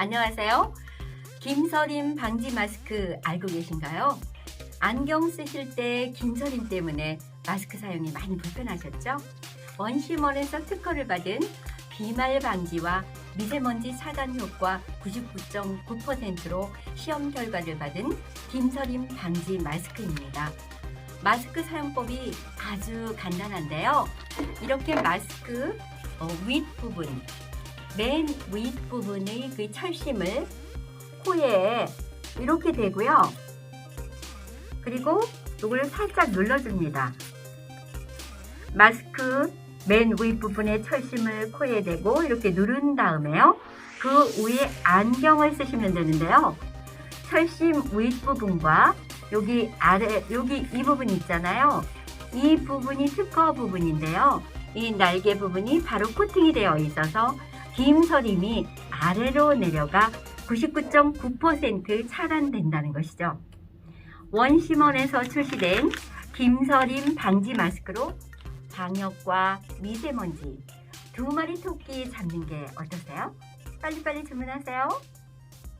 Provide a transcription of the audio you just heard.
안녕하세요. 김서림 방지 마스크 알고 계신가요? 안경 쓰실 때 김서림 때문에 마스크 사용이 많이 불편하셨죠? 원시몬에서 특허를 받은 비말 방지와 미세먼지 차단 효과 99.9%로 시험 결과를 받은 김서림 방지 마스크입니다. 마스크 사용법이 아주 간단한데요. 이렇게 마스크 어, 윗부분, 맨 윗부분의 그 철심을 코에 이렇게 대고요. 그리고 이걸 살짝 눌러줍니다. 마스크 맨 윗부분에 철심을 코에 대고 이렇게 누른 다음에요. 그 위에 안경을 쓰시면 되는데요. 철심 윗부분과 여기 아래 여기 이 부분 있잖아요. 이 부분이 특허 부분인데요. 이 날개 부분이 바로 코팅이 되어 있어서 김서림이 아래로 내려가 99.9% 차단된다는 것이죠. 원시몬에서 출시된 김서림 방지 마스크로 방역과 미세먼지 두 마리 토끼 잡는 게 어떠세요? 빨리빨리 주문하세요.